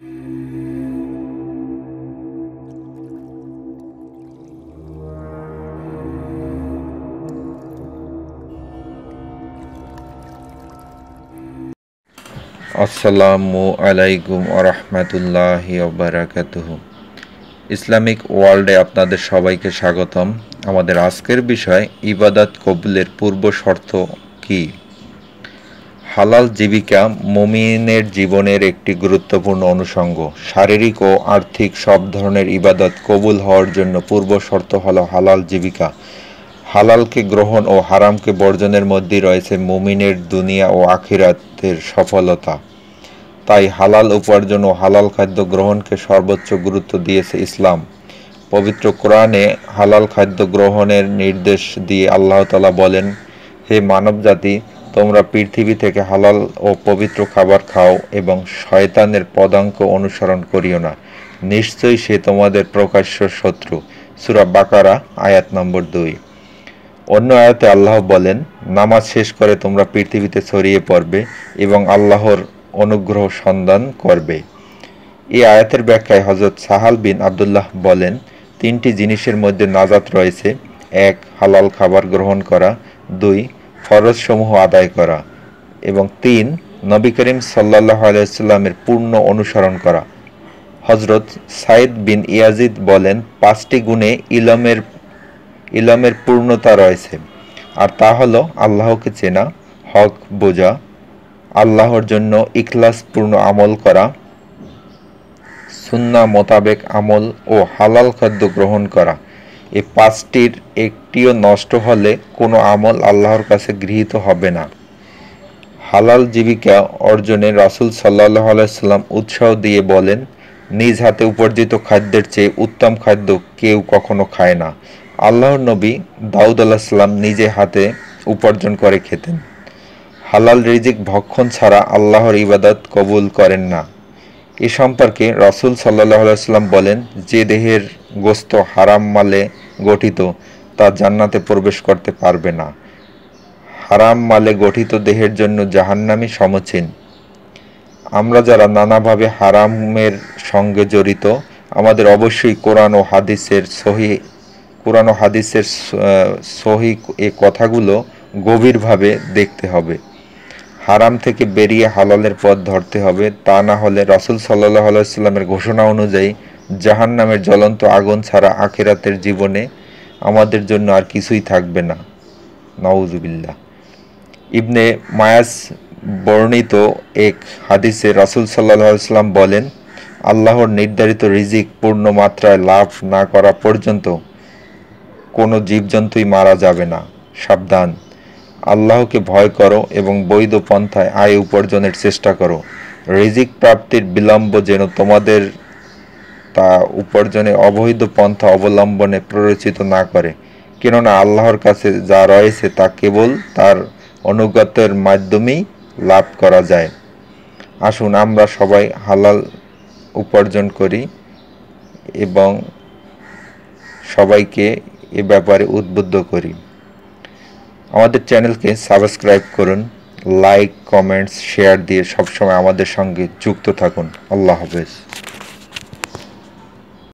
আসসালামু আলাইকুম আরহামতুল্লাহি বারাকাতুহ। ইসলামিক ওয়ার্ল্ডে আপনাদের সবাইকে স্বাগতম। আমাদের আজকের বিষয়, ইবাদত কবুলের পূর্ব শর্ত কি? হালাল জীবিকা মুমিনের জীবনের একটি গুরুত্বপূর্ণ অনুষঙ্গ। শারীরিক ও আর্থিক সব ধরনের ইবাদত কবুল হওয়ার জন্য পূর্ব শর্ত হল হালাল জীবিকা। হালালকে গ্রহণ ও হারামকে বর্জনের মধ্যেই রয়েছে মুমিনের দুনিয়া ও আখিরাতের সফলতা। তাই হালাল উপার্জন ও হালাল খাদ্য গ্রহণকে সর্বোচ্চ গুরুত্ব দিয়েছে ইসলাম। পবিত্র কোরআনে হালাল খাদ্য গ্রহণের নির্দেশ দিয়ে আল্লাহ তালা বলেন, হে মানবজাতি তোমরা পৃথিবী থেকে হালাল ও পবিত্র খাবার খাও এবং শয়তানের পদাঙ্ক অনুসরণ করিও না। নিশ্চয়ই সে তোমাদের প্রকাশ্য শত্রু। সুরা বাকারা, আয়াত নম্বর দুই। অন্য আয়াতে আল্লাহ বলেন, নামাজ শেষ করে তোমরা পৃথিবীতে ছড়িয়ে পড়বে এবং আল্লাহর অনুগ্রহ সন্ধান করবে। এই আয়াতের ব্যাখ্যায় হজরত সাহাল বিন আবদুল্লাহ বলেন, তিনটি জিনিসের মধ্যে নাজাত রয়েছে। এক, হালাল খাবার গ্রহণ করা। দুই ফরজসমূহ আদায় করা এবং তিন, নবী করিম সাল্লাহ আলাইস্লামের পূর্ণ অনুসরণ করা। হজরত সাইদ বিন ইয়াজিদ বলেন, পাঁচটি গুণে ইলমের ইলমের পূর্ণতা রয়েছে। আর তা হলো আল্লাহকে চেনা, হক বোঝা, আল্লাহর জন্য ইখলাসপূর্ণ আমল করা, সুন্না মোতাবেক আমল ও হালাল খাদ্য গ্রহণ করা। এই পাঁচটির একটিও নষ্ট হলে কোনো আমল আল্লাহর কাছে গৃহীত হবে না। হালাল জীবিকা অর্জনে রাসুল সাল্লাহ আলাইসাল্লাম উৎসাহ দিয়ে বলেন, নিজ হাতে উপার্জিত খাদ্যের চেয়ে উত্তম খাদ্য কেউ কখনো খায় না। আল্লাহর নবী দাউদ আলাহিসাল্লাম নিজে হাতে উপার্জন করে খেতেন। হালাল রিজিক ভক্ষণ ছাড়া আল্লাহর ইবাদত কবুল করেন না। এ সম্পর্কে রসুল সাল্লাহ সাল্লাম বলেন, যে দেহের গোস্ত হারাম মালে গঠিত, তা জান্নাতে প্রবেশ করতে পারবে না। হারাম মালে গঠিত দেহের জন্য জাহান্নামি সমচীন। আমরা যারা নানাভাবে হারামের সঙ্গে জড়িত, আমাদের অবশ্যই কোরআন ও হাদিসের সহি কোরআন ও হাদিসের সহি এ কথাগুলো গভীরভাবে দেখতে হবে। হারাম থেকে বেরিয়ে হালালের পথ ধরতে হবে, তা না হলে রাসুল সাল্লাহ আলাইস্লামের ঘোষণা অনুযায়ী জাহান নামের জ্বলন্ত আগুন ছাড়া আখেরাতের জীবনে আমাদের জন্য আর কিছুই থাকবে না। নওয়াজুবিল্লা ইবনে মায়াস বর্ণিত এক হাদিসে রাসুল সাল্লাহ সাল্লাম বলেন, আল্লাহর নির্ধারিত রিজিক পূর্ণ মাত্রায় লাভ না করা পর্যন্ত কোনো জীবজন্তুই মারা যাবে না। সাবধান। আল্লাহকে ভয় করো এবং বৈধ পন্থায় আয় উপার্জনের চেষ্টা করো। রিজিক প্রাপ্তির বিলম্ব যেন তোমাদের তা উপার্জনে অবৈধ পন্থা অবলম্বনে প্ররোচিত না করে। কেননা আল্লাহর কাছে যা রয়েছে তা কেবল তার অনুগতের মাধ্যমেই লাভ করা যায়। আসুন আমরা সবাই হালাল উপার্জন করি এবং সবাইকে এ ব্যাপারে উদ্বুদ্ধ করি। আমাদের চ্যানেলকে সাবস্ক্রাইব করুন, লাইক, কমেন্টস, শেয়ার দিয়ে সবসময় আমাদের সঙ্গে যুক্ত থাকুন। আল্লাহ হাফেজ।